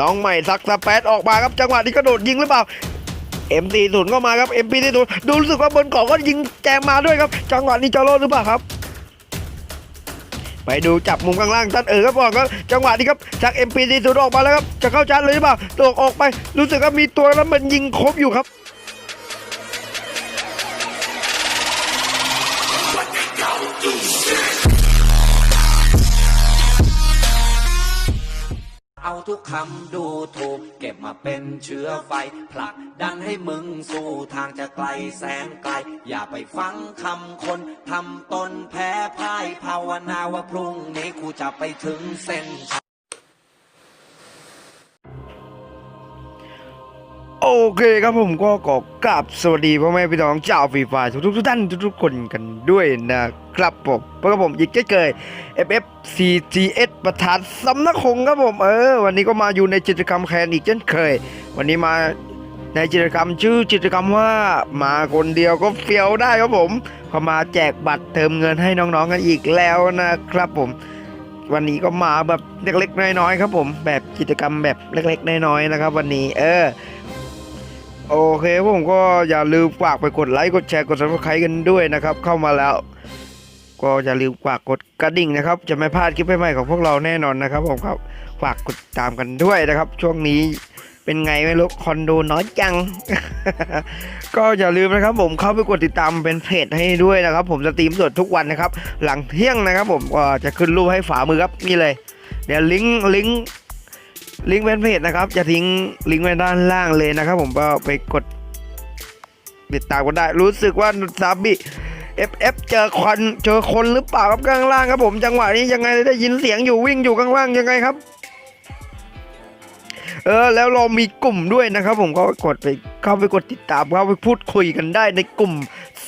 น้องใหม่ซักสเปซออกมาครับจังหวะนี้กระโดดยิงหรือเปล่า M40 ก็มาครับ MP40 ดูรู้สึกว่าบนเกาะก็ยิงแจมมาด้วยครับ จังหวะนี้จะรอดหรือเปล่าครับ ไปดูจับมุมข้างล่างท่านเอ๋อครับบอกครับจังหวะนี้ครับจาก MP40 ออกมาแล้วครับจะเข้าชัดเลยหรือเปล่าตกออกไปรู้สึกว่ามีตัวแล้วมันยิงครบอยู่ครับ ทุกคำดูถูก เก็บมาเป็นเชื้อไฟผลักดันให้มึงสู่ทางจะไกลแสนไกล อย่าไปฟังคำคนทำตนแพ้พ่ายภาวนาว่าพรุ่งนี้กูจะไปถึงเส้น โอเคครับผมก็ขอกราบสวัสดีพ่อแม่พี่น้องเจ้าฟีฟร์ทุกทุกท่านทุกๆคนกันด้วยนะครับผมเพราะกับผมยิกเกย FFCGS ประธานสำนักคงครับผมเออ วันนี้ก็มาอยู่ในกิจกรรมแคนอีกเช่นเคย วันนี้มาในกิจกรรมชื่อกิจกรรมว่ามาคนเดียวก็เฟี้ยวได้ครับผมเขามาแจกบัตรเติมเงินให้น้องๆกันอีกแล้วนะครับผมวันนี้ก็มาแบบเล็กๆน้อยๆครับผม แบบกิจกรรมแบบเล็กๆน้อยๆนะครับ วันนี้เออ โอเคผมก็อย่าลืมฝากไปกดไลค์กดแชร์กด subscribe กันด้วยนะครับ เข้ามาแล้ว ก็อย่าลืมฝากกดกระดิ่งนะครับ จะไม่พลาดคลิปใหม่ๆของพวกเราแน่นอนนะครับผมครับฝากกดตามกันด้วยนะครับ ช่วงนี้เป็นไงไม่รู้คอนโดน้อยจัง ก็อย่าลืมนะครับ ผมเข้าไปกดติดตามเป็นเพจให้ด้วยนะครับ ผมสตรีมสดทุกวันนะครับ หลังเที่ยงนะครับ ผมจะขึ้นรูปให้ฝามือครับนี่เลย เดี๋ยวลิงก์ลิงก์ ลิงก์แฟนเพจนะครับจะทิ้งลิงก์ไว้ด้านล่างเลยนะครับ ผมก็ไปกดติดตามกันได้ รู้สึกว่าซาบิ FF เอฟเจอคนเจอคนหรือเปล่าครับข้างล่างครับผมจังหวะนี้ยังไงได้ยินเสียงอยู่วิ่งอยู่ข้างล่างยังไงครับ เออแล้วเรามีกลุ่มด้วยนะครับ ผมก็กดไปเข้าไปกดติดตามเข้าไปพูดคุยกันได้ในกลุ่ม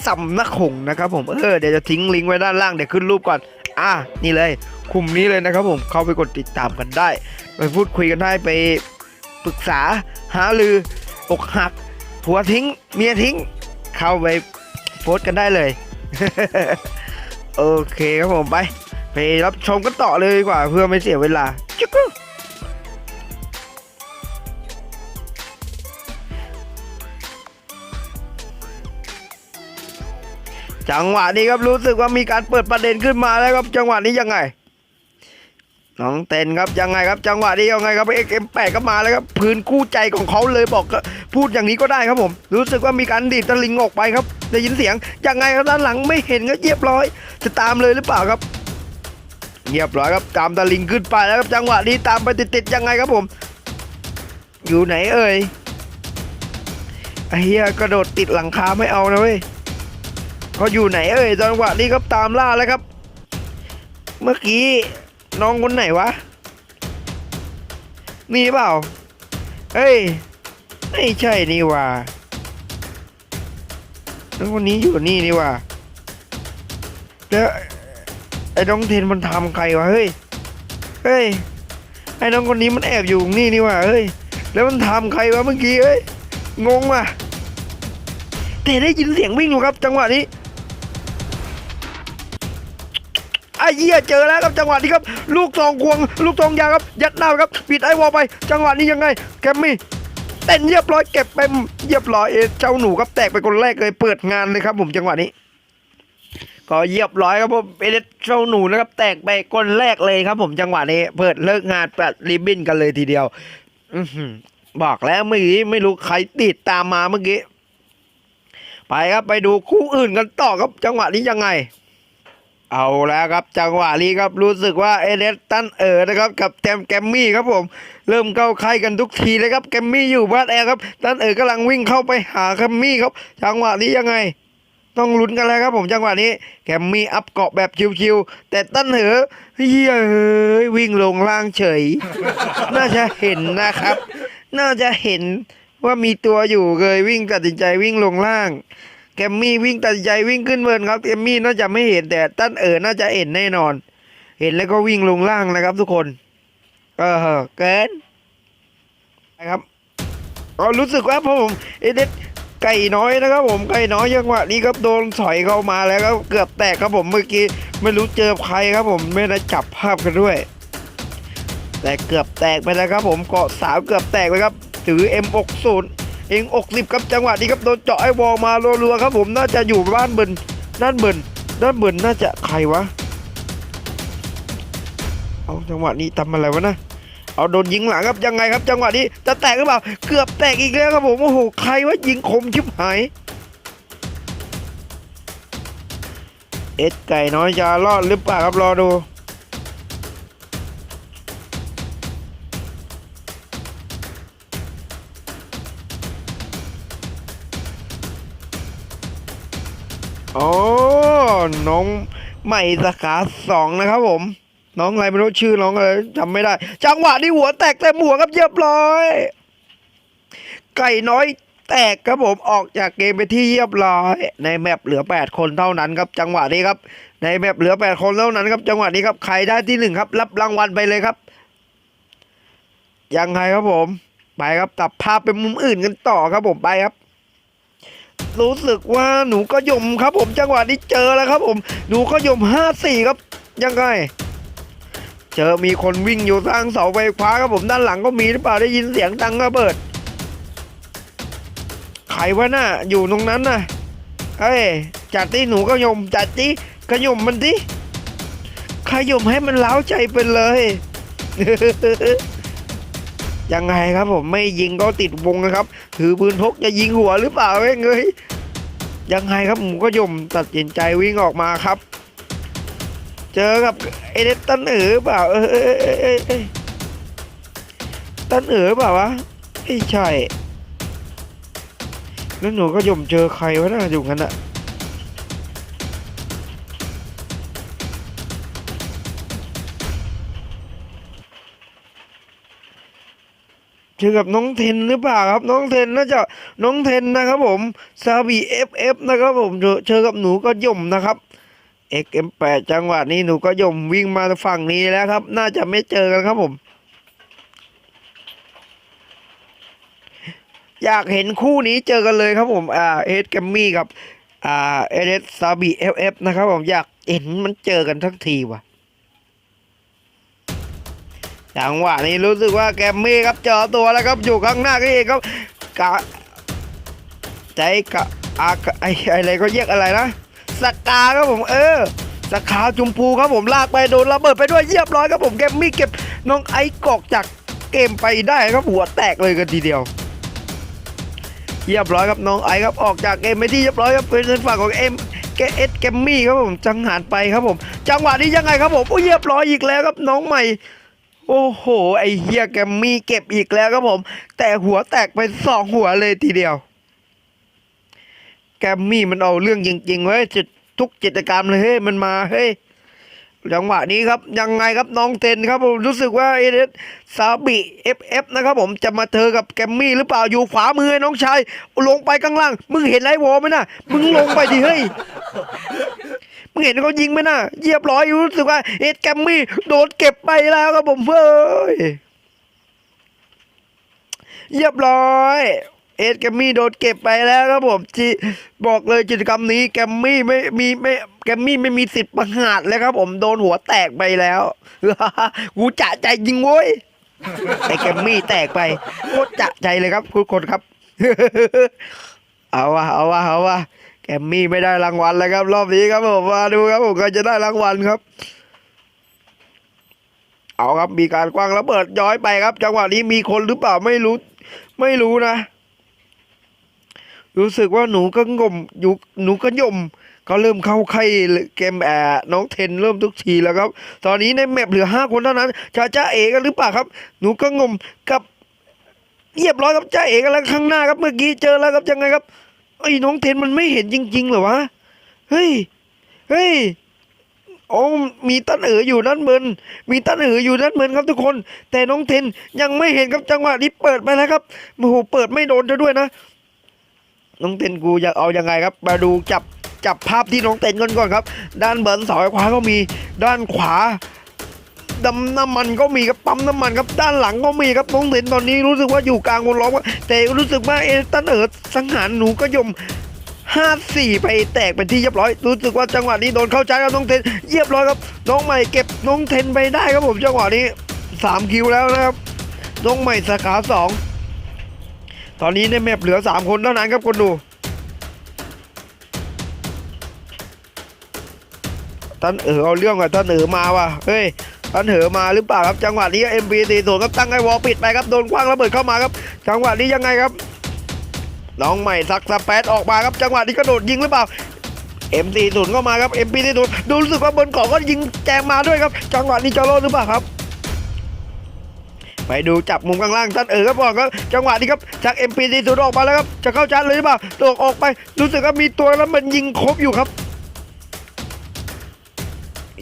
สำนักหงนะครับ ผมเออเดี๋ยวจะทิ้งลิงก์ไว้ด้านล่างเดี๋ยวขึ้นรูปก่อน อะนี่เลยกลุ่มนี้เลยนะครับผมเข้าไปกดติดตามกันได้ ไปพูดคุยกันได้ไปปรึกษาหาลืออกหักผัวทิ้งเมียทิ้ง เข้าไปโพสต์กันได้เลย โอเคครับผมไป ไปรับชมกันต่อเลยดีกว่าเพื่อไม่เสียเวลาจุ๊ก จังหวะนี้ครับรู้สึกว่ามีการเปิดประเด็นขึ้นมาแล้วครับจังหวะนี้ยังไง น้องเต้นครับยังไงครับ จังหวะนี้ยังไงครับเอ็กเอ็มแปดก็มาแล้วครับพื้นคู่ใจของเขาเลยบอกก็พูดอย่างนี้ก็ได้ครับผม รู้สึกว่ามีการดีดตะลิงออกไปครับได้ยินเสียงยังไงครับด้านหลังไม่เห็นก็เรียบร้อย จะตามเลยหรือเปล่าครับเรียบร้อยครับตามตะลิงขึ้นไปแล้วครับจังหวะนี้ตามไปติดๆยังไงครับผม อยู่ไหนเอ่ยไอ้เหี้ยกระโดดติดหลังคาไม่เอานะเว้ย เขาอยู่ไหนเอ่ยจังหวะนี้ครับตามล่าแล้วครับ เมื่อกี้น้องคนไหนวะมีเปล่าเฮ้ยไม่ใช่นี่ว่าน้องคนนี้อยู่นี่นี่ว่าแล้วไอ้น้องเทนมันทำใครวะเฮ้ยเฮ้ยไอ้น้องคนนี้มันแอบอยู่นี่นี่ว่าเฮ้ยแล้วมันทำใครวะเมื่อกี้เอ้ยงงว่ะแต่ได้ยินเสียงวิ่งอยู่ครับ จังหวะนี้ เหี้ยเจอแล้วครับจังหวะนี้ครับลูกทองควง ลูกทองยาวครับยัดหน้าครับปิดไอวอลไป จังหวะนี้ยังไงแกมมี่เต้นเรียบร้อยเก็บไปเรียบร้อยเอ้ยเจ้าหนูครับแตกไปคนแรกเลยเปิดงานเลยครับ ผมจังหวะนี้ก็เรียบร้อยครับผมเอเลสเจ้าหนูนะครับ แตกไปคนแรกเลยครับ ผมจังหวะนี้ เปิดเลิกงานแปดริบบิ้นกันเลยทีเดียวอือหือบอกแล้วเมื่อกี้ไม่รู้ใครติดตามมาเมื่อกี้ ไปครับไปดูคู่อื่นกันต่อครับ จังหวะนี้ยังไง เอาแล้วครับจังหวะนี้ครับรู้สึกว่าเอเดสตันเอ๋อนะครับกับแจมแกมมี่ครับผมเริ่มเข้าค่ายกันทุกทีเลยครับแกมมี่อยู่บ้านแอร์ครับตันเอ๋อกำลังวิ่งเข้าไปหาแกมมี่ครับจังหวะนี้ยังไง ต้องลุ้นกันแล้วครับผมจังหวะนี้แกมมี่อัพเกาะแบบชิวๆแต่ตันเอ๋อเฮ้ยวิ่งลงล่างเฉย น่าจะเห็นนะครับ น่าจะเห็นว่ามีตัวอยู่เลยวิ่งตัดสินใจวิ่งลงล่าง แกมมี่วิ่งตัดใจวิ่งขึ้นเบิร์นครับแกมมี่น่าจะไม่เห็นแต่ตั้นเอ๋อน่าจะเห็นแน่นอน เห็นแล้วก็วิ่งลงล่างนะครับ ทุกคนเออเกินนะครับก็รู้สึกว่าผมเอเดไก่น้อยนะครับ ผมไก่น้อยจังวะนี้ครับโดนสอยเข้ามาแล้วครับเกือบแตกครับผมเมื่อกี้ไม่รู้เจอใครครับผมไม่ได้จับภาพกันด้วย แต่เกือบแตกไปแล้วครับ ผมเกาะสาวเกือบแตกไปครับถือ M60 เอง60ครับจังหวะนี้ครับโดนเจาะไอ้วอลมารัวๆครับผมน่าจะอยู่บ้านเบินด้านเบินด้านเบินน่าจะใครวะเอาจังหวะนี้ทำอะไรวะนะเอาโดนยิงหลังครับยังไงครับ จังหวะนี้จะแตกหรือเปล่าเกือบแตกอีกแล้วครับผมโอ้โหใครวะยิงคมชิบหายเอ็ดไก่น้อยจะรอดหรือเปล่าครับรอดู น้องใหม่สาขาสองนะครับผม น้องอะไรไม่รู้ชื่อน้องอะไรจำไม่ได้ จังหวะนี้หัวแตกเต็มหัวครับเรียบร้อย ไก่น้อยแตกครับผมออกจากเกมไปที่เรียบร้อย ในแมปเหลือ 8 คนเท่านั้นครับจังหวะนี้ครับ ในแมปเหลือ 8 คนเท่านั้นครับ จังหวะนี้ครับใครได้ที่หนึ่งครับรับรางวัลไปเลยครับ ยังไงครับผม ไปครับตัดภาพไปมุมอื่นกันต่อครับผมไปครับ รู้สึกว่าหนูก็ยมครับ ผมจังหวะนี้เจอแล้วครับ ผมหนูก็ยมห้าสี่ครับ ยังไงเจอมีคนวิ่งอยู่ทางเสาไฟฟ้าครับผมด้านหลังก็มีหรือเปล่าได้ยินเสียงดังระเบิดใครวะน่ะอยู่ตรงนั้นน่ะเอ้ยจัดที่หนูก็ยมจัดที่ขยมมันดิขยมให้มันเล้าใจไปเลย ยังไงครับผมไม่ยิงก็ติดวงนะครับ ถือปืนพกจะยิงหัวหรือเปล่าเอ้ยเงยยังไงครับหมูก็ยมตัดสินใจวิ่งออกมาครับ เจอกับไอเดตตันเอ๋อเปล่าเออเออเออเออเออตันเอ๋อเปล่าวะไม่ใช่แล้วหนูก็ยมเจอใครวะน่าอยู่งั้นอะ เจอกับน้องเทนหรือเปล่าครับ น้องเทนน่าจะน้องเทนนะครับผมซาบีเอฟเอฟนะครับผมเจอเจอกับหนูก็ย่มนะครับ XM8 จังหวะนี้หนูก็ย่มวิ่งมาฝั่งนี้แล้วครับ น่าจะไม่เจอกันครับผม อยากเห็นคู่นี้เจอกันเลยครับผมอ่าเอสแกมมี่กับอ่าเอเดสซาบีเอฟเอฟนะครับผมอยากเห็นมันเจอกันทั้งทีว่ะ จังหวะนี้รู้สึกว่าแกมมี่ครับเจอตัวแล้วครับอยู่ข้างหน้าก็เองครับกะใจกะอาไออะไรก็เรียกอะไรนะสกาครับผมเออสกาจุมพูครับผมลากไปโดนระเบิดไปด้วยเรียบร้อยครับผมแกมมี่เก็บน้องไอ้กอกจากเกมไปได้ครับหัวแตกเลยกันทีเดียวเรียบร้อยครับน้องไอครับออกจากเกมไปที่เรียบร้อยครับเป็นฝั่งของเอ็มเกเอสแกมมี่ครับผมจังหารไปครับผม จังหวะนี้ยังไงครับผมโอ้เรียบร้อยอีกแล้วครับน้องใหม่ โอ้โห ไอเฮียแกมมี่เก็บอีกแล้วครับผม แต่หัวแตกไปสองหัวเลยทีเดียว แกมมี่มันเอาเรื่องจริงๆเว้ยจุดทุกกิจกรรมเลยเฮ้ยมันมาเฮ้ยจังหวะนี้ครับยังไงครับน้องเทนครับผมรู้สึกว่าเอเดสซาบิเอฟเอฟนะครับผมจะมาเจอกับแกมมี่หรือเปล่าอยู่ขวามือน้องชาย ลงไปข้างล่าง มึงเห็นไรวอไหมนะมึงลงไปดิเฮ้ย มึงเห็นเขายิงไหมน่ะเรียบร้อยรู้สึกว่าเอ็ดแกมมี่โดนเก็บไปแล้วครับผมเฮ้ยเรียบร้อยเอ็ดแกมมี่โดนเก็บไปแล้วครับผมจีบอกเลยกิจกรรมนี้แกมมี่ไม่มีไม่แกมมี่ไม่มีสิทธิ์ประหารเลยครับผมโดนหัวแตกไปแล้วกูจะใจยิงโว้ยไอ้แกมมี่แตกไปโคตรจะใจเลยครับทุกคนครับ เอาวะเอาวะเอาวะ แกมมี่ไม่ได้รางวัลแล้วครับ รอบนี้ครับผมมาดูครับผมใครจะได้รางวัลครับ เอาครับมีการกว้างระเบิดย้อยไปครับ จังหวะนี้มีคนหรือเปล่าไม่รู้ ไม่รู้นะ รู้สึกว่าหนูก็งมอยู่หนูก็ยมก็เริ่มเข้าใครเกมแอร์น้องเทนเริ่มทุกทีแล้วครับ ตอนนี้ในแมปเหลือห้าคนเท่านั้นจะจ้าเอกันหรือเปล่าครับ หนูก็งมกับเรียบร้อยครับจ้าเอกแล้วข้างหน้าครับเมื่อกี้เจอแล้วครับยังไงครับ ไอ้น้องเทนมันไม่เห็นจริงๆเหรอวะ เฮ้ย เฮ้ยโอ้มีตันเอ๋ออยู่ด้านบนมีตันเอ๋ออยู่ด้านบนครับทุกคน แต่น้องเทนยังไม่เห็นครับจังหวะนี้เปิดไปแล้วครับโอ้โหเปิดไม่โดนซะด้วยนะ น้องเทนกูอยากเอายังไงครับ มาดูจับจับภาพที่น้องเทนก่อนก่อนครับ ด้านบนเสาไฟฟ้าก็มีด้านขวา ดำน้ำมันก็มีครับปั๊มน้ำมันครับด้านหลังก็มีครับน้องเห็นตอนนี้รู้สึกว่าอยู่กลางวงล้อมแต่รู้สึกว่าเอตันเอิร์ดสังหารหนูก็ยมห้าสี่ไปแตกเป็นที่เรียบร้อย รู้สึกว่าจังหวะนี้โดนเข้าใจครับน้องเทนเรียบร้อยครับน้องใหม่เก็บน้องเทนไปได้ครับผมจังหวะนี้สามคิวแล้วนะครับน้องใหม่สาขาสองตอนนี้ในแมปเหลือสามคนเท่านั้นครับคนดูท่านเอ๋อเอาเรื่องกับท่านเอ๋อมาว่ะเฮ้ย ท่านเอ๋อมาหรือเปล่าครับจังหวะนี้เอ็มบีตีศูนย์ครับตั้งไอ้วอลปิดไปครับโดนคว้างระเบิดเข้ามาครับ จังหวะนี้ยังไงครับ น้องใหม่ซักสเปซออกมาครับจังหวะนี้กระโดดยิงหรือเปล่า M40 ก็มาครับ MP40 ดูรู้สึกว่าบนเกาะก็ยิงแจมมาด้วยครับ จังหวะนี้จะรอดหรือเปล่าครับไปดูจับมุมข้างล่างท่านเอ๋อครับบอกครับจังหวะนี้ครับจาก MP40 ออกมาแล้วครับจะเข้าชัดเลยหรือเปล่าตกออกไปรู้สึกว่ามีตัวแล้วมันยิงครบอยู่ครับ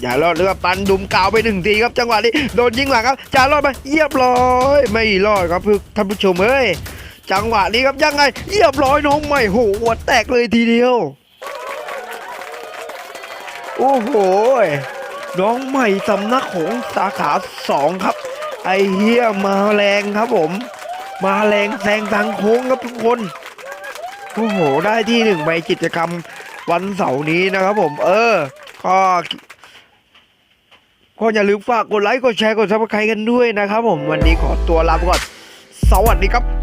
อย่ารอดเรือปันดุมกาวไปหนึ่งทีครับจังหวะนี้โดนยิงหลังครับจะรอดไหมเยียบร้อย ไม่รอดครับท่านผู้ชมเอ้ยจังหวะนี้ครับยังไงเยียบร้อยน้องใหม่โหหัวแตกเลยทีเดียว โอ้โหน้องใหม่สำนักของสาขาสองครับ ไอเฮียมาแรงครับผม มาแรงแซงทางโค้งครับทุกคนโอ้โห ได้ที่หนึ่งไปกิจกรรมวันเสาร์นี้นะครับผม เออ ก็ ก็อย่าลืมฝากกดไลค์กดแชร์กดซับสไครต์กันด้วยนะครับผมวันนี้ขอตัวลาไปก่อน สวัสดีครับ